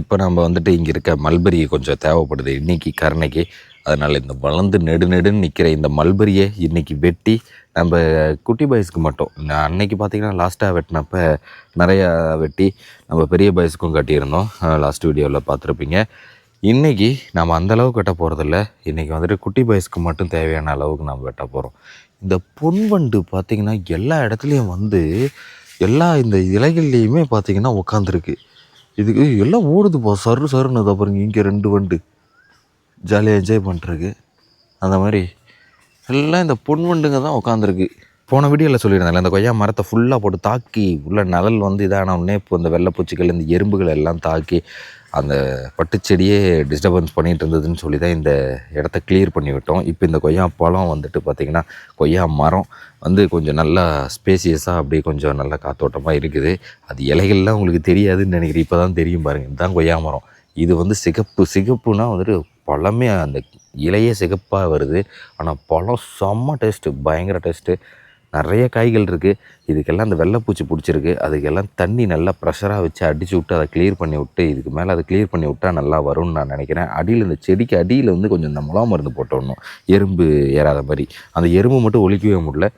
இப்போ நம்ம வந்துட்டு இங்கே இருக்க மல்பெரி கொஞ்சம் தேவைப்படுது. இன்னைக்கு கருணைக்கு. அதனால் இந்த வளர்ந்து நெடு நெடுன்னு நிற்கிற இந்த மல்பெரியை இன்றைக்கி வெட்டி நம்ம குட்டி பாய்ஸ்க்கு மட்டும். நான் அன்னைக்கு பார்த்திங்கன்னா லாஸ்ட்டாக வெட்டினப்ப நிறையா வெட்டி நம்ம பெரிய பாய்ஸ்க்கும் கட்டியிருந்தோம். லாஸ்ட் வீடியோவில் பார்த்துருப்பீங்க இன்றைக்கி நம்ம அந்த அளவுக்கு வெட்ட போகிறதில்ல இன்றைக்கி வந்துட்டு குட்டி பாய்ஸ்க்கு மட்டும் தேவையான அளவுக்கு நம்ம வெட்ட போகிறோம் இந்த பொன்வண்டு பார்த்திங்கன்னா எல்லா இடத்துலையும் வந்து எல்லா இந்த இலைகள்லேயுமே பார்த்திங்கன்னா உட்காந்துருக்கு இதுக்கு எல்லாம் ஓடுதுப்பா. சரு சருன்னு அதை பாருங்க இங்கே ரெண்டு வண்டு. ஜாலியாக என்ஜாய் பண்ணுறதுக்கு அந்த மாதிரி. எல்லாம் இந்த பொன் வண்டுங்க தான் உட்காந்துருக்கு போன வீடியோவில் சொல்லியிருந்தேன்ல அந்த கொய்யா மரத்தை ஃபுல்லாக போட்டு தாக்கி உள்ள நிழல் வந்து இதான உடனே இப்போ இந்த வெள்ளைப்பூச்சிகள் இந்த எறும்புகள் எல்லாம் தாக்கி அந்த பட்டுச்செடியே டிஸ்டர்பன்ஸ் பண்ணிகிட்டு இருந்ததுன்னு சொல்லி தான் இந்த இடத்த கிளியர் பண்ணி விட்டோம். இப்போ இந்த கொய்யா பழம் வந்துட்டு பார்த்திங்கன்னா கொய்யா மரம் வந்து கொஞ்சம் நல்லா ஸ்பேசியஸாக அப்படியே கொஞ்சம் நல்லா காத்தோட்டமாக இருக்குது. அது இலைகள்லாம் உங்களுக்கு தெரியாதுன்னு நினைக்கிறேன். இப்போ தான் தெரியும் பாருங்கள் இதுதான் கொய்யா மரம். இது வந்து சிகப்பு சிகப்புனா வந்துட்டு பழமே அந்த இலையே சிகப்பாக வருது. ஆனால் பழம் செம்ம டேஸ்ட்டு பயங்கர டேஸ்ட்டு நிறைய காய்கள் இருக்குது இதுக்கெல்லாம் அந்த வெள்ளைப்பூச்சி பிடிச்சிருக்கு. அதுக்கெல்லாம் தண்ணி நல்லா ப்ரெஷராக வச்சு அடித்து விட்டு அதை க்ளியர் பண்ணி விட்டு இதுக்கு மேலே அதை க்ளியர் பண்ணி விட்டா நல்லா வரும்னு நான் நினைக்கிறேன். அடியில் இந்த செடிக்கு அடியில் வந்து கொஞ்சம் இந்த முலாம் மருந்து போட்டோடணும் எறும்பு ஏறாத மாதிரி. அந்த எறும்பு மட்டும் ஒழிக்கவே முடியல.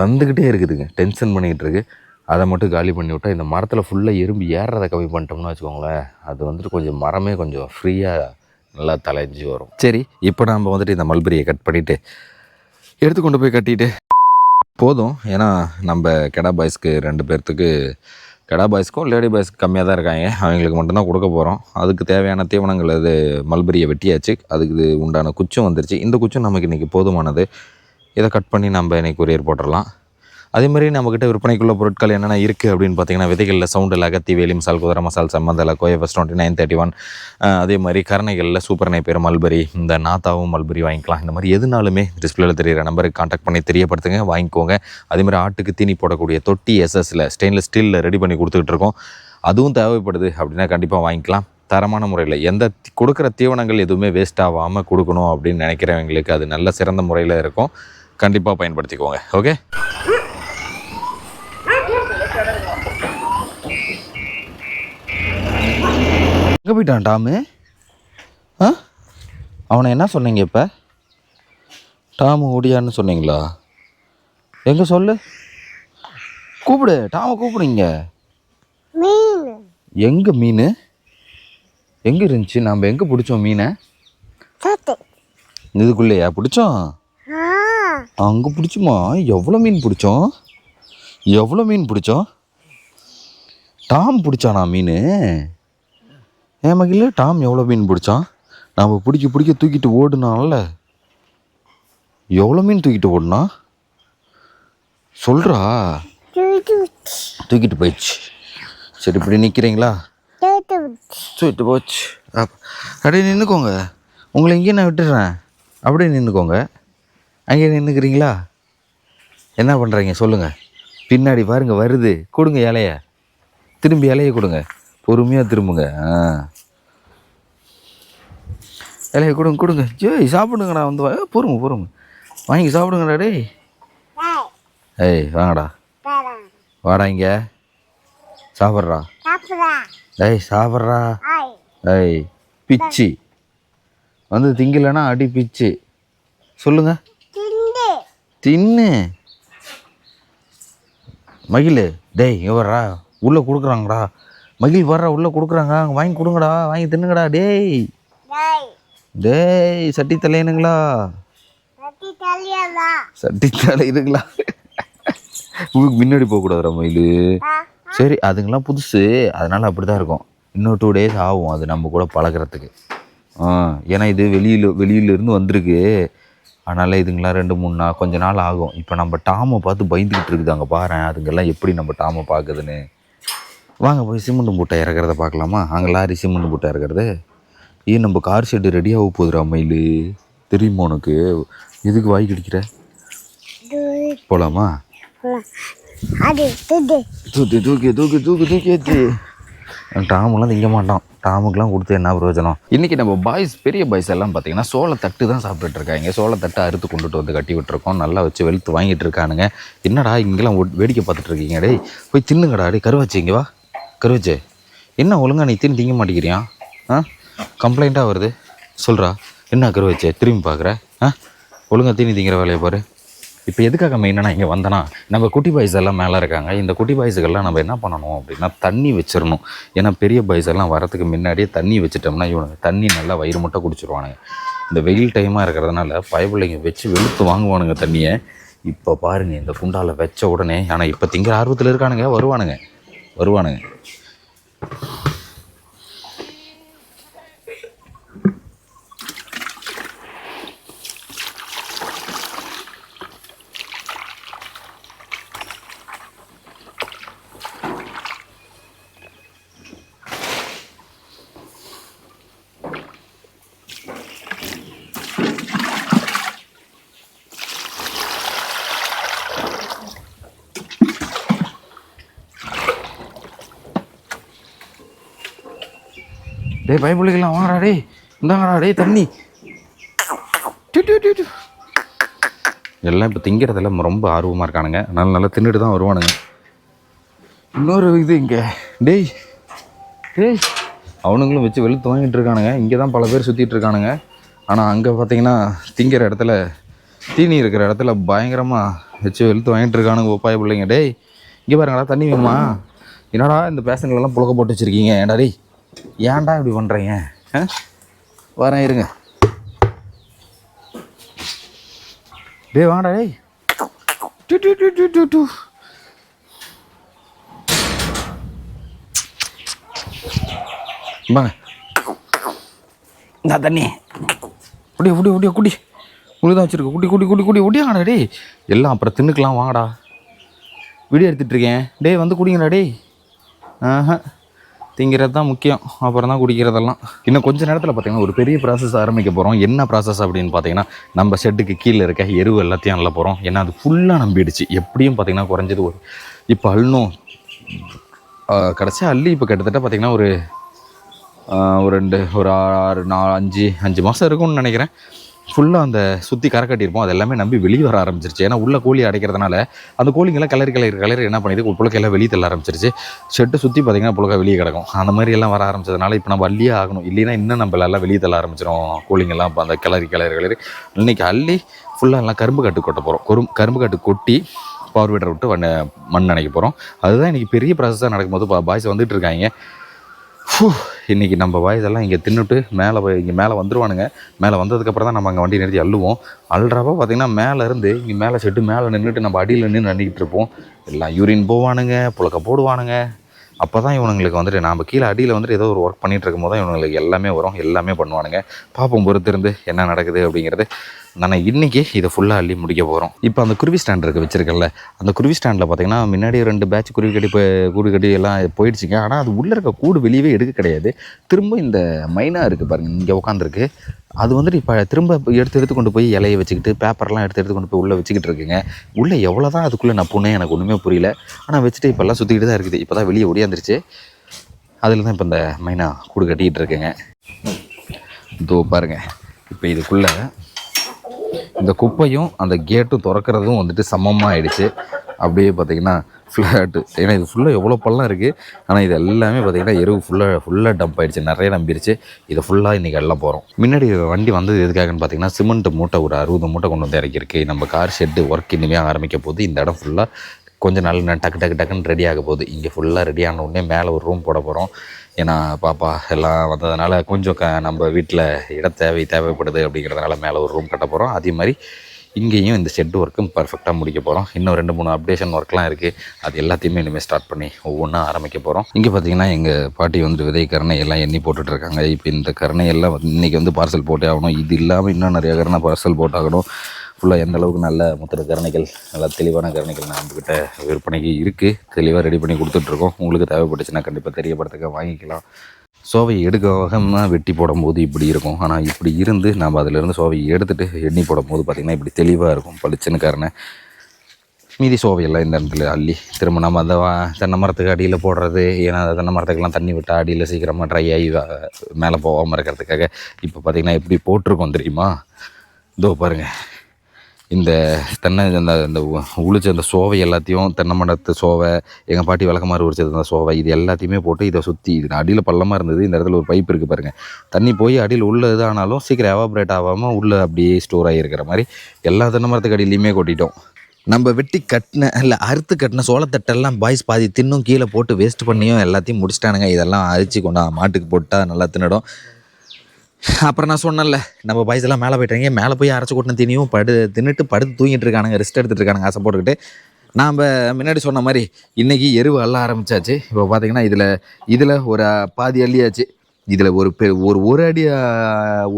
வந்துக்கிட்டே இருக்குதுங்க. டென்ஷன் பண்ணிக்கிட்டு இருக்குது அதை மட்டும் காலி பண்ணி விட்டா இந்த மரத்தில் ஃபுல்லாக எறும்பு ஏறுறதை கம்மி பண்ணிட்டோம்னு வச்சுக்கோங்களேன். அது வந்துட்டு கொஞ்சம் மரமே கொஞ்சம் ஃப்ரீயாக நல்லா தலைஞ்சு வரும். சரி இப்போ நம்ம வந்துட்டு இந்த மல்பெரியை கட் பண்ணிவிட்டு எடுத்து கொண்டு போய் கட்டிட்டு போதும். ஏன்னா நம்ம கெடா பாய்ஸ்க்கு ரெண்டு பேர்த்துக்கு கெடா பாய்ஸ்க்கும் லேடி பாய்ஸ்க்கு கம்மியாக தான் இருக்காங்க. அவங்களுக்கு மட்டும்தான் கொடுக்க போகிறோம் அதுக்கு தேவையான தீவனங்கள் அது மல்பெரியை வெட்டியாச்சு. அதுக்கு உண்டான குச்சும் வந்துருச்சு. இந்த குச்சும் நமக்கு இன்றைக்கி போதுமானது. இதை கட் பண்ணி நம்ம இன்றைக்கி கொரியர் போட்டுடலாம். அதே மாதிரி நம்மக்கிட்ட விற்பனைக்குள்ள பொருட்கள் என்னென்ன இருக்குது அப்படின்னு பார்த்தீங்கன்னா விதைகளில் சவுண்டில் அகத்தி வேலி மசால் குதிரை மசால் சம்மந்தில் கோயஃபஸ் டுவெண்ட்டி நைன் தேர்ட்டி ஒன் அதே மாதிரி கரணைகளில் சூப்பர் நைப்பேர் மல்பரி இந்த நாத்தாவும் மல்பரி வாங்கிக்கலாம். இந்த மாதிரி எதுனாலுமே டிஸ்பிளேல தெரியிற நம்பருக்கு காண்டாக்ட் பண்ணி தெரியப்படுத்துங்க வாங்கிக்கோங்க. அதே மாதிரி ஆட்டுக்கு தீனி போடக்கூடிய தொட்டி எஸ்எஸ்ல ஸ்டெயின்லெஸ் ஸ்டீலில் ரெடி பண்ணி கொடுத்துக்கிட்டு இருக்கோம். அதுவும் தேவைப்படுது அப்படின்னா கண்டிப்பாக வாங்கிக்கலாம். தரமான முறையில் எந்த கொடுக்குற தீவனங்கள் எதுவுமே வேஸ்ட் ஆகாமல் கொடுக்கணும் அப்படின்னு நினைக்கிறவங்களுக்கு அது நல்ல சிறந்த முறையில் இருக்கும். கண்டிப்பாக பயன்படுத்திக்கோங்க ஓகே எங்கே போயிட்டான் டாமு? ஆ? அவனை என்ன சொன்னீங்க இப்போ? டாமு ஓடியான்னு சொன்னீங்களா? எங்கே சொல்லு? கூப்பிடு டாமை கூப்பிடுங்க எங்கே மீன்? எங்கே இருந்துச்சு? நம்ம எங்கே பிடிச்சோம் மீனை? இதுக்குள்ளேயா? பிடிச்சோம்? அங்கே பிடிச்சுமா? எவ்வளோ மீன் பிடிச்சோம்? எவ்வளோ மீன் பிடிச்சோம்? டாம் பிடிச்சானா மீன்? ஏன் மகிழ டாம் எவ்வளோ மீன் பிடிச்சான்? நம்ம பிடிக்க பிடிக்க தூக்கிட்டு ஓடுனான்ல. எவ்வளோ மீன் தூக்கிட்டு ஓடுனா? சொல்கிறா தூக்கிட்டு போயிடுச்சு. சரி இப்படி நிற்கிறீங்களா தூத்து தூக்கிட்டு போச்சு. அப்படியே நின்றுக்கோங்க உங்களை இங்கேயே நான் விட்டுடுறேன் அப்படியே நின்றுக்கோங்க அங்கேயே நின்றுக்கிறீங்களா என்ன பண்ணுறீங்க சொல்லுங்கள் பின்னாடி பாருங்க வருது. கொடுங்க இலைய. திரும்பி இலைய கொடுங்க. பொறுமையாக திரும்புங்க. ஆ. இலைய கொடுங்க கொடுங்க. ஜேய் சாப்பிடுங்கடா வந்து பொறுங்க பொறுங்க பொறுமை பொறுமை. வாங்கி சாப்பிடுங்கடா டேய். ஏய் வாங்கடா. வாடா இங்கே. சாப்பிட்றா. ஏய் டேய் சாப்பிட்றா. ஏய் பிச்சு. வந்து திங்கலைன்னா அடி பிச்சு. சொல்லுங்க. தின்னு. மகிழ் டேய் இங்கே வர்றா உள்ளே கொடுக்குறாங்கடா. மகிழ் வர்றா உள்ளே கொடுக்குறாங்க. வாங்கி கொடுங்கடா வாங்கி தின்னுங்கடா டேய். டேய். சட்டி தலையனுங்களா சட்டி தலையுதுங்களா உங்களுக்கு முன்னாடி போகக்கூடாதுடா மயில் சரி அதுங்கெல்லாம் புதுசு. அதனால் அப்படி தான் இருக்கும். இன்னும் டூ டேஸ் ஆகும் அது நம்ம கூட பழகுறதுக்கு. ஆ ஏன்னா இது வெளியில் வெளியிலேருந்து வந்திருக்கு. அதனால் இதுங்கெல்லாம் ரெண்டு மூணு நாள் கொஞ்ச நாள் ஆகும். இப்போ நம்ம டாமை பார்த்து பயந்துக்கிட்டு இருக்குது அங்கே பாரேன். அதுங்கெல்லாம் எப்படி நம்ம டாமை பார்க்குதுன்னு. வாங்க போய் சிமெண்ட் மூட்டை இறக்குறத பார்க்கலாமா? அங்கே லாரி சிமெண்ட் மூட்டை இறக்குறது. ஏன் நம்ம கார் ஷெட்டு ரெடியாக போகுதுடா மயில். தெரியுமா உனக்கு? எதுக்கு வாய் கடிக்கிற? போகலாமா தூக்கி. தூக்கி தூக்கி தூக்கி தூக்கி ஏற்றி டாமுலாம் திங்க மாட்டான். டாமுக்கெலாம் கொடுத்து என்ன பிரயோஜனம்? இன்றைக்கி நம்ம பாய்ஸ் பெரிய பாய்ஸ் எல்லாம் பார்த்தீங்கன்னா சோளத்தட்டு தான் சாப்பிட்டுட்டு இருக்காங்க. சோளத்தட்டை அறுத்து கொண்டுட்டு வந்து கட்டி விட்டுருக்கோம். நல்லா வச்சு வெளுத்து வாங்கிட்டு இருக்கானுங்க. என்னடா இங்கெல்லாம் வேடிக்கை பார்த்துட்டு இருக்கீங்க டேய்? போய் தின்னுங்கடா டேய். கருவாச்சு இங்கே வா. கருவாச்சே என்ன ஒழுங்கா நீ தீனி திங்க மாட்டேங்கிறியா? ஆ? கம்ப்ளைண்ட்டாக வருது. சொல்கிறா என்ன கருவிச்சே திரும்பி பார்க்குற? ஆ? ஒழுங்கா தீனி திங்கிற வேலையை பாரு. இப்போ எதுக்காக மெயினாக இங்கே வந்தேன்னா நம்ம குட்டி பாய்ஸ் எல்லாம் மேலே இருக்காங்க. இந்த குட்டி பாய்ஸுக்கெல்லாம் நம்ம என்ன பண்ணணும் அப்படின்னா தண்ணி வச்சிடணும். ஏன்னா பெரிய பாய்ஸ் எல்லாம் வரதுக்கு முன்னாடியே தண்ணி வச்சிட்டோம்னா இவனுங்க தண்ணி நல்லா வயிறு மட்டும் குடிச்சிருவானுங்க. இந்த வெயில் டைமாக இருக்கிறதுனால பயப்பிள்ளைங்க வச்சு வெளுத்து வாங்குவானுங்க தண்ணியை. இப்போ பாருங்கள் இந்த குண்டாவில் வச்ச உடனே ஆனால் இப்போ திங்கிற ஆர்வத்தில் இருக்கானுங்க வருவானுங்க. வருவானுங்க. டேய் பயப்பிள்ளைகள்லாம் வாங்கடா டேய். இந்தாங்கடா டேய் தண்ணி. டு, டு, டு, டு. எல்லாம் இப்போ திங்கிறதுல ரொம்ப ஆர்வமாக இருக்கானுங்க. அதனால நல்லா தின்னுட்டு தான் வருவானுங்க. இன்னொரு இது இங்கே. டேய். டேய். அவனுங்களும் வச்சு வெளுத்து வாங்கிட்டு இருக்கானுங்க. இங்கே தான் பல பேர் சுற்றிட்டு இருக்கானுங்க. ஆனால் அங்கே பார்த்தீங்கன்னா திங்கிற இடத்துல தீனி இருக்கிற இடத்துல பயங்கரமாக வச்சு வெளுத்து வாங்கிட்டு இருக்கானுங்க ஒப்பாய பிள்ளைங்க. டேய் இங்கே பாருங்கடா தண்ணி வேணுமா? என்னடா இந்த பேசங்களெல்லாம் புழக்க போட்டு வச்சுருக்கீங்க? ஏன்டா டேய். ஏன்டா இப்படி பண்ணுறீங்க ஆ? வரேன் இருங்க. டேய் வாடா டேய். டு டு டு டு டு டு. வாங்க இந்த தண்ணி. குடி குடி குடி குடி. குடி தான் வச்சுருக்க. குடி குடி குடி குடி. குடியாடா டேய். எல்லாம் அப்புறம் தின்னுக்கலாம் வாங்கடா. வீடியோ எடுத்துட்டு இருக்கேன். டேய் வந்து குடிங்கடா டேய். ஆஹா. திங்கிறது தான் முக்கியம். அப்புறம் தான் குடிக்கிறதெல்லாம். இன்னும் கொஞ்சம் நேரத்தில் பார்த்தீங்கன்னா ஒரு பெரிய ப்ராசஸ் ஆரம்பிக்க போகிறோம் என்ன ப்ராசஸ் அப்படின்னு பார்த்தீங்கன்னா நம்ம ஷெட்டுக்கு கீழே இருக்க எருவு எல்லாத்தையும் அள்ள போகிறோம் ஏன்னா அது ஃபுல்லாக நம்பிடுச்சு. எப்படியும் பார்த்தீங்கன்னா குறைஞ்சது ஒரு இப்போ அள்ளணும் கடைசியாக அள்ளி இப்போ கிட்டத்தட்ட பார்த்தீங்கன்னா ஒரு ஒரு ரெண்டு ஒரு ஆறு நாலு அஞ்சு அஞ்சு மாதம் இருக்கும்னு நினைக்கிறேன். ஃபுல்லாக அந்த சுற்றி கரை கட்டியிருப்போம். அது எல்லாமே நம்பி வெளியே வர ஆரம்பிச்சிருச்சு. ஏன்னா உள்ள கோழி அடைக்கிறதுனால அந்த கோழிங்கெல்லாம் கலரி கலரி கலரி என்ன பண்ணிது? பிள்ளைக்கெல்லாம் வெளியே தள்ள ஆரம்பிச்சிருச்சு. ஷெட்டு சுற்றி பார்த்தீங்கன்னா புழுக்கை வெளியே கிடக்கும். அந்த மாதிரி எல்லாம் வர ஆரம்பிச்சதுனால இப்போ நம்ம அள்ளியே ஆகணும். இல்லைன்னா இன்னும் நம்ம எல்லாம் வெளியே தள்ள ஆரம்பிச்சிடும் கோழிங்கெல்லாம் இப்போ அந்த கிளறி கிளறி கிளறி. இன்னைக்கு அள்ளி ஃபுல்லாக எல்லாம் கரும்பு கட்டு கொட்ட போகிறோம் கரும் கரும்பு கட்டு கொட்டி பவர் வீடரை விட்டு மண் மண் நினைக்க போகிறோம் அதுதான் இன்றைக்கி பெரிய ப்ராசஸாக நடக்கும்போது பாய்ஸ் வந்துட்டு இருக்காங்க. ஃபு, இன்றைக்கி நம்ம வயதெல்லாம் இங்கே தின்னுட்டு மேலே போய் இங்கே மேலே வந்துருவானுங்க. மேலே வந்ததுக்கப்புறம் தான் நம்ம அங்கே வண்டி நிறுத்தி அள்ளுவோம். அள்ளுறப்போ பார்த்தீங்கன்னா மேலே இருந்து இங்கே மேலே செட்டு மேலே நின்றுட்டு நம்ம அடியில் நின்று நின்றுக்கிட்டு இருப்போம். எல்லாம் யூரின் போவானுங்க புழக்க போடுவானுங்க. அப்போ தான் இவனுங்களுக்கு வந்துட்டு நாம் கீழே அடியில் வந்துட்டு ஏதோ ஒரு ஒர்க் பண்ணிகிட்டு இருக்கும் போது தான் இவனுங்களுக்கு எல்லாமே வரும் எல்லாமே பண்ணுவானுங்க. பார்ப்போம் பொறுத்திருந்து என்ன நடக்குது அப்படிங்கிறது. நான் இன்றைக்கி இதை ஃபுல்லாக அள்ளி முடிக்க போகிறோம் இப்போ அந்த குருவி ஸ்டாண்ட் இருக்குது வச்சுருக்கல அந்த குருவி ஸ்டாண்டில் பார்த்தீங்கன்னா முன்னாடி ரெண்டு பேட்ச் குருவி கட்டி போய் கூடு கட்டி எல்லாம் போயிடுச்சுங்க ஆனால் அது உள்ளே இருக்க கூடு வெளியவே எடுக்க கிடையாது. திரும்ப இந்த மைனா இருக்குது பாருங்க இங்கே உட்காந்துருக்கு அது வந்துட்டு இப்போ திரும்ப எடுத்து எடுத்து கொண்டு போய் இலையை வச்சுக்கிட்டு பேப்பர்லாம் எடுத்து எடுத்து கொண்டு போய் உள்ளே வச்சுக்கிட்டு இருக்குங்க. உள்ளே எவ்வளோ தான் அதுக்குள்ளே நப்புன்னு எனக்கு ஒன்றுமே புரியல. ஆனால் வச்சுட்டு இப்போல்லாம் சுற்றிக்கிட்டு தான் இருக்குது. இப்போ தான் வெளியே ஒடியாந்துருச்சு அதில் தான் இப்போ இந்த மைனா கூடு கட்டிக்கிட்டு இருக்குங்க. இதோ பாருங்க இப்போ இதுக்குள்ளே இந்த குப்பையும் அந்த கேட்டும் திறக்கிறதும் வந்துட்டு சமமாக ஆயிடுச்சு. அப்படியே பார்த்தீங்கன்னா ஃப்ளாட்டு ஏன்னா இது ஃபுல்லாக எவ்வளோ பள்ளம் இருக்குது ஆனால் இது எல்லாமே பார்த்தீங்கன்னா எருவு ஃபுல்லாக ஃபுல்லாக டம்ப் ஆயிடுச்சு. நிறைய நம்பிடுச்சு இதை ஃபுல்லாக இன்றைக்கி எல்லாம் போகிறோம் முன்னாடி வண்டி வந்தது எதுக்காகன்னு பார்த்தீங்கன்னா சிமெண்ட் மூட்டை ஒரு அறுபது மூட்டை கொண்டு வந்து இறக்கியிருக்கு. நம்ம கார் ஷெட்டு ஒர்க் இனிமேல் ஆரம்பிக்க போகுது. இந்த இடம் ஃபுல்லாக கொஞ்சம் நாள் டக்கு டக்கு டக்குன்னு ரெடி ஆக போகுது. இங்கே ஃபுல்லாக ரெடி ஆன உடனே மேலே ஒரு ரூம் போட போகிறோம் ஏன்னா பாப்பா எல்லாம் வந்ததுனால கொஞ்சம் க நம்ம வீட்டில் இட தேவை தேவைப்படுது அப்படிங்கிறதுனால மேலே ஒரு ரூம் கட்ட போகிறோம் அதே மாதிரி இங்கேயும் இந்த ஷெட் ஒர்க்கும் பர்ஃபெக்டாக முடிக்க போகிறோம் இன்னும் ரெண்டு மூணு அப்டேஷன் ஒர்க்லாம் இருக்குது அது எல்லாத்தையுமே இனிமேல் ஸ்டார்ட் பண்ணி ஒவ்வொன்றா ஆரம்பிக்க போகிறோம் இங்கே பார்த்தீங்கன்னா எங்கள் பாட்டி வந்து விதை கருணை எல்லாம் எண்ணி போட்டுட்ருக்காங்க இப்போ இந்த கருணை எல்லாம் வந்து இன்றைக்கி வந்து பார்சல் போட்டே ஆகணும். இது இல்லாமல் இன்னும் நிறைய கரணை பார்சல் போட்டாகணும். ஃபுல்லாக எந்த அளவுக்கு நல்ல முத்திர கரணைகள் நல்லா தெளிவான கரணைகள் நம்மக்கிட்ட விற்பனைக்கு இருக்குது தெளிவாக ரெடி பண்ணி கொடுத்துட்ருக்கோம். உங்களுக்கு தேவைப்பட்டுச்சுன்னா கண்டிப்பாக தெரியப்படுத்துக்க வாங்கிக்கலாம். சோவையை எடுக்காம வெட்டி போடும்போது இப்படி இருக்கும். ஆனால் இப்படி இருந்து நம்ம அதிலிருந்து சோவையை எடுத்துட்டு எண்ணி போடும்போது பார்த்திங்கன்னா இப்படி தெளிவாக இருக்கும். பளிச்சுன்னு கரணை மீதி சோவையெல்லாம் இந்த இடத்துல அள்ளி திரும்ப நம்ம அந்த தென்னை மரத்துக்கு அடியில் போடுறது ஏன்னா அந்த தென்னை மரத்துக்கெல்லாம் தண்ணி விட்டால் அடியில் சீக்கிரமாக ட்ரை ஆகி மேலே போகாமல் இருக்கிறதுக்காக இப்போ பார்த்திங்கன்னா எப்படி போட்டிருக்கோம் தெரியுமா? இதோ பாருங்கள் இந்த தென்னை அந்த இந்த உ- உளிச்ச அந்த சோவை எல்லாத்தையும் தென்னை மரத்து சோவை எங்கள் பாட்டி விளக்கமாறு உரிச்சது அந்த சோவை இது எல்லாத்தையுமே போட்டு இதை சுற்றி இது அடியில் பள்ளமாக இருந்தது இந்த இடத்துல ஒரு பைப் இருக்குது பாருங்கள் தண்ணி போய் அடியில் உள்ளே இது ஆனாலும் சீக்கிரம் எவாபரேட் ஆகாமல் உள்ளே அப்படியே ஸ்டோர் ஆகியிருக்கிற மாதிரி எல்லா தென்னை மரத்துக்கு அடியிலையுமே கொட்டிட்டோம். நம்ம வெட்டி கட்டின இல்லை அறுத்து கட்டின சோளத்தட்டெல்லாம் பாய்ஸ் பாதி தின்னும் கீழே போட்டு வேஸ்ட் பண்ணியும் எல்லாத்தையும் முடிச்சிட்டானுங்க. இதெல்லாம் அரிச்சு கொண்டா மாட்டுக்கு போட்டால் நல்லா தின்னுடும். அப்புறம் நான் சொன்னேன்ல நம்ம பாய்ஸ் எல்லாம் மேலே போயிட்டாங்க. மேலே போய் அரைச்சி கொட்டின தினியும் படு தின்னுட்டு படுத்து தூங்கிட்டு இருக்கானுங்க ரெஸ்ட் எடுத்துகிட்டு இருக்கானுங்க ஆசை போட்டுக்கிட்டு. நாம் முன்னாடி சொன்ன மாதிரி இன்றைக்கி எருவு அள்ள ஆரம்பித்தாச்சு இப்போ பார்த்தீங்கன்னா இதில் இதில் ஒரு பாதி அள்ளியாச்சு. இதில் ஒரு பெ ஒரு ஒரு அடி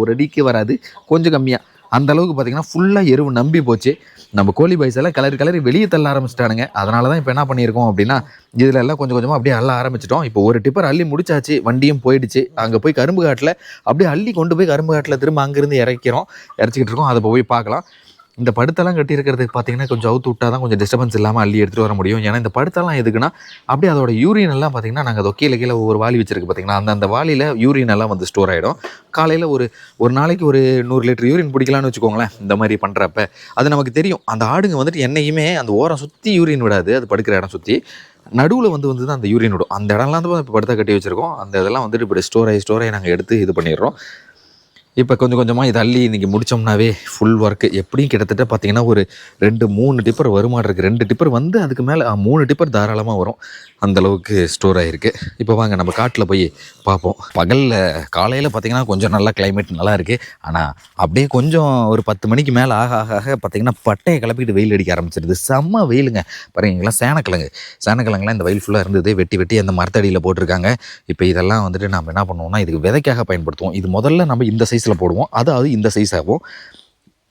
ஒரு அடிக்கு வராது. கொஞ்சம் கம்மியாக அந்த அளவுக்கு பார்த்தீங்கன்னா ஃபுல்லாக எருவு நம்பி போச்சு. நம்ம கோழி பைசெல்லாம் கலரி கலரி வெளியே தள்ள ஆரம்பிச்சிட்டானுங்க. அதனால தான் இப்போ என்ன பண்ணியிருக்கோம் அப்படின்னா இதில் எல்லாம் கொஞ்சம் கொஞ்சமாக அப்படியே அள்ள ஆரம்பிச்சிட்டோம். இப்போ ஒரு டிப்பர் அள்ளி முடிச்சாச்சு வண்டியும் போயிடுச்சு. அங்கே போய் கரும்பு காட்டில் அப்படியே அள்ளி கொண்டு போய் கரும்பு காட்டில் திரும்ப அங்கேருந்து இறக்கிறோம். இறச்சிக்கிட்டு இருக்கோம். அதை போய் பார்க்கலாம். இந்த படுத்தெல்லாம் கட்டியிருக்கிறதுக்கு பார்த்தீங்கன்னா கொஞ்சம் அவுத்து விட்டால் தான் கொஞ்சம் டிஸ்டர்பன்ஸ் இல்லாமல் அள்ளி எடுத்துகிட்டு வர முடியும். ஏன்னா இந்த படுத்தெல்லாம் எதுக்குன்னா அப்படியே அதோட யூரின் எல்லாம் பார்த்தீங்கன்னா நாங்கள் அதை கீழே கீழே ஒவ்வொரு வாளி வச்சிருக்கு பார்த்தீங்கன்னா அந்த அந்த வாளியில் யூரின் எல்லாம் வந்து ஸ்டோர் ஆகிடும் காலையில் ஒரு ஒரு நாளைக்கு ஒரு நூறு லிட்டர் யூரின் பிடிக்கலாம்னு வச்சுக்கோங்களேன் இந்த மாதிரி பண்ணுறப்ப அது நமக்கு தெரியும். அந்த ஆடுங்க வந்துட்டு என்னைக்குமே அந்த ஓரம் சுற்றி யூரின் விடாது. அது படுக்கிற இடம் சுற்றி நடுவில் வந்து வந்து தான் அந்த யூரின் விடும். அந்த இடம்லாம் தான் இப்போ படுத்த கட்டி வச்சுருக்கோம். அந்த இதெல்லாம் வந்துட்டு இப்படி ஸ்டோர் ஆகி ஸ்டோர் ஆகி நாங்கள் எடுத்து இது பண்ணிடுறோம். இப்போ கொஞ்சம் கொஞ்சமாக இதை அள்ளி இன்றைக்கி முடித்தோம்னாவே ஃபுல் ஒர்க்கு எப்படியும் கிட்டத்தட்ட பார்த்தீங்கன்னா ஒரு ரெண்டு மூணு டிப்பர் வருமானம் இருக்குது ரெண்டு டிப்பர் வந்து அதுக்கு மேலே மூணு டிப்பர் தாராளமாக வரும். அந்தளவுக்கு ஸ்டோர் ஆகிருக்கு இப்போ வாங்க நம்ம காட்டில் போய் பார்ப்போம். பகலில் காலையில் பார்த்தீங்கன்னா கொஞ்சம் நல்லா கிளைமேட் நல்லா இருக்குது ஆனால் அப்படியே கொஞ்சம் ஒரு பத்து மணிக்கு மேலே ஆக ஆக ஆக பார்த்தீங்கன்னா பட்டையை கிளப்பிட்டு வெயில் அடிக்க ஆரம்பிச்சிருது. செம்ம வெயிலுங்க. பாருங்க சேனக்கிழங்கு. சேனக்கிழங்குலாம் இந்த வெயில் ஃபுல்லாக இருந்தது. வெட்டி வெட்டி அந்த மரத்தடியில் போட்டிருக்காங்க. இப்போ இதெல்லாம் வந்துட்டு நம்ம என்ன பண்ணுவோம்னா இதுக்கு விதைக்காக பயன்படுத்துவோம். இது முதல்ல நம்ம இந்த சைஸில் போடுவோம். அதாவது இந்த சைஸ் ஆகும்.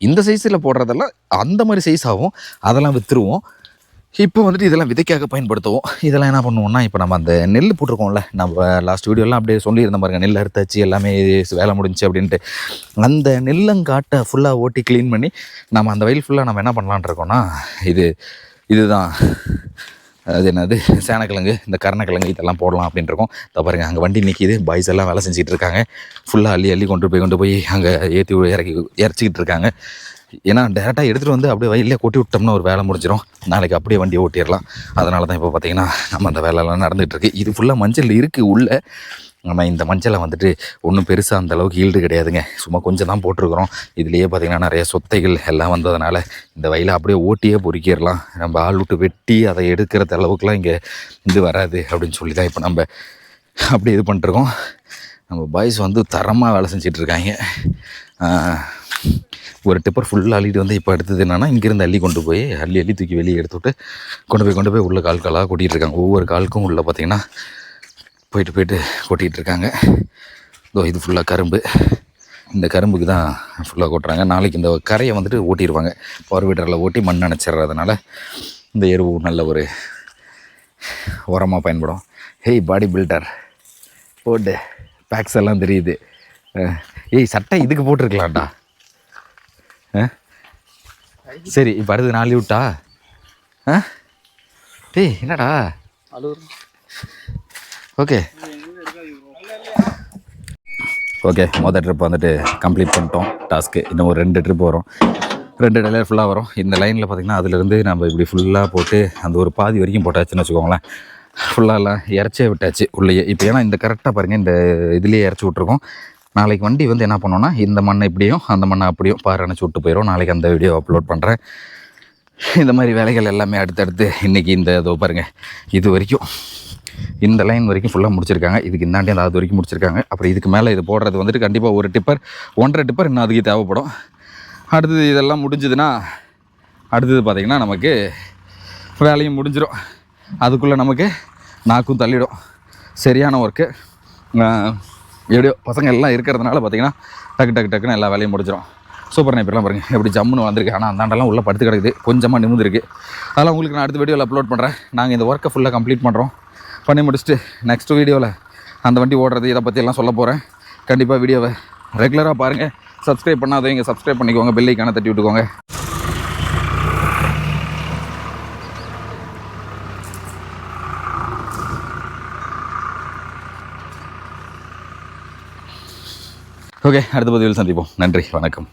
இந்த சைஸில் போடுறதெல்லாம் அந்த மாதிரி சைஸ் ஆகும். அதெல்லாம் விற்றுருவோம் இப்போ வந்துட்டு இதெல்லாம் விதைக்காக பயன்படுத்துவோம். இதெல்லாம் என்ன பண்ணுவோம்னா இப்போ நம்ம அந்த நெல் போட்டிருக்கோம்ல நம்ம லாஸ்ட் வீடியோலாம் அப்படியே சொல்லியிருந்த பாருங்க நெல் அறுத்தாச்சு எல்லாமே வேலை முடிஞ்சு அப்படின்ட்டு. அந்த நெல்லங்காட்டை ஃபுல்லாக ஓட்டி க்ளீன் பண்ணி நம்ம அந்த வயல் ஃபுல்லாக நம்ம என்ன பண்ணலான்னு இருக்கோம்னா இது இதுதான். அது என்னது? சேனக்கிழங்கு இந்த கருணக்கிழங்கு இதெல்லாம் போடலாம் அப்படின்ட்டு இருக்கோம். இப்போ பாருங்க அங்கே வண்டி நிற்கிது பாய்ஸ் எல்லாம் வேலை செஞ்சுட்டு இருக்காங்க. ஃபுல்லாக அள்ளி அள்ளி கொண்டு போய் கொண்டு போய் அங்கே ஏற்றி இறக்கி இறச்சிக்கிட்டு இருக்காங்க. ஏன்னா டேரெக்டாக எடுத்துகிட்டு வந்து அப்படியே வயல்லே கொட்டி விட்டோம்னா ஒரு வேலை முடிஞ்சிடும் நாளைக்கு அப்படியே வண்டியை ஓட்டிடலாம். அதனால தான் இப்போ பார்த்தீங்கன்னா நம்ம அந்த வேலைலாம் நடந்துகிட்ருக்கு இது ஃபுல்லாக மஞ்சள் இருக்குது உள்ளே. நம்ம இந்த மஞ்சளை வந்துட்டு ஒன்றும் பெருசாக அந்த அளவுக்கு ஈல்டு கிடையாதுங்க. சும்மா கொஞ்சம் தான் போட்டிருக்கிறோம். இதுலேயே பார்த்தீங்கன்னா நிறைய சொத்தைகள் எல்லாம் வந்ததுனால இந்த வயலை அப்படியே ஓட்டியே பொறுக்கிடலாம். நம்ம ஆள் விட்டு வெட்டி அதை எடுக்கிற அளவுக்குலாம் இங்கே இது வராது அப்படின்னு சொல்லி தான் இப்போ நம்ம அப்படி இது பண்ணிட்டுருக்கோம் நம்ம பாய்ஸ் வந்து தரமாக வேலை செஞ்சிட்ருக்காங்க. ஒரு டிப்பர் ஃபுல்லாக அள்ளிட்டு வந்து இப்போ அடுத்தது என்னென்னா இங்கேருந்து அள்ளி கொண்டு போய் அள்ளி அள்ளி தூக்கி வெளியே எடுத்துவிட்டு கொண்டு போய் கொண்டு போய் உள்ள கால் காலாக கொட்டிகிட்டு இருக்காங்க ஒவ்வொரு காலுக்கும் உள்ளே பார்த்தீங்கன்னா போயிட்டு போயிட்டு கொட்டிகிட்டு இருக்காங்க இதோ இது ஃபுல்லாக கரும்பு. இந்த கரும்புக்கு தான் ஃபுல்லாக கொட்டுறாங்க. நாளைக்கு இந்த கரையை வந்துட்டு ஓட்டிடுவாங்க பவர் வீட்டரில் ஓட்டி மண் அணைச்சிடுறதுனால இந்த எருவு நல்ல ஒரு உரமாக பயன்படும். Hey body. பில்டர் போட்டு பேக்ஸ் எல்லாம் தெரியுது. ஏய் சட்டை இதுக்கு போட்டிருக்கலாம்டா. சரி இப்போ அடுத்து நாலு விட்டா ஆ டேய் என்னடா? ஓகே. ஓகே மொதல் ட்ரிப் வந்துட்டு கம்ப்ளீட் பண்ணிட்டோம். டாஸ்க்கு இன்னும் ஒரு ரெண்டு ட்ரிப் வரும். ரெண்டு டெலர் ஃபுல்லாக வரும். இந்த லைனில் பார்த்திங்கன்னா அதுலேருந்து நம்ம இப்படி ஃபுல்லாக போட்டு அந்த ஒரு பாதி வரைக்கும் போட்டாச்சுன்னு வச்சுக்கோங்களேன். ஃபுல்லாலாம் இறச்சே விட்டாச்சு உள்ளேயே. இப்போ ஏன்னா இந்த கரெக்டாக பாருங்கள் இந்த இதுலேயே இறச்சி விட்ருக்கோம் நாளைக்கு வண்டி வந்து என்ன பண்ணோன்னா இந்த மண்ணை இப்படியும் அந்த மண்ணை அப்படியும் பாரு அணைச்சி விட்டு போயிடும் நாளைக்கு அந்த வீடியோ அப்லோட் பண்ணுறேன் இந்த மாதிரி வேலைகள் எல்லாமே அடுத்தடுத்து இன்றைக்கி இந்த இதோ பாருங்கள் இது வரைக்கும். இந்த லைன் வரைக்கும் ஃபுல்லாக முடிச்சிருக்காங்க. இதுக்கு இந்தாண்டி அந்த அது வரைக்கும் முடிச்சிருக்காங்க. அப்புறம் இதுக்கு மேலே இது போடுறது வந்துட்டு கண்டிப்பாக ஒரு டிப்பர் ஒன்றரை டிப்பர் இன்னும் அதுக்கு தேவைப்படும். அடுத்தது இதெல்லாம் முடிஞ்சதுன்னா அடுத்தது பார்த்திங்கன்னா நமக்கு வேலையும் முடிஞ்சிடும் அதுக்குள்ளே நமக்கு நாக்கும் தள்ளிடும். சரியான ஒர்க்கு எப்படியோ பசங்க எல்லாம் இருக்கிறதுனால பார்த்திங்கன்னா டக்கு டக்கு டக்குன்னு எல்லா வேலையும் முடிஞ்சிடும் சூப்பர் நைப்பர்லாம் பாருங்கள் எப்படி ஜம்முன்னு வந்திருக்கு. ஆனால் அந்தாண்டெல்லாம் உள்ளே படுத்து கிடக்குது. கொஞ்சமாக நிமிந்திருக்கு அதெல்லாம் உங்களுக்கு நான் அடுத்த வீடியோவில் அப்லோட் பண்ணுறேன் நாங்கள் இந்த ஒர்க்கை ஃபுல்லாக கம்ப்ளீட் பண்ணுறோம் பண்ணி முடிச்சுட்டு நெக்ஸ்ட் வீடியோவில் அந்த வண்டி ஓடுறது இதை பற்றியெல்லாம் சொல்ல போகிறேன் கண்டிப்பாக வீடியோவை ரெகுலராக பாருங்கள் சப்ஸ்கிரைப் பண்ணாதவங்க சப்ஸ்கிரைப் பண்ணிக்கோங்க. பெல்லைக்கான தட்டி விட்டுக்கோங்க. ஓகே அடுத்த பதிவில் சந்திப்போம். நன்றி வணக்கம்.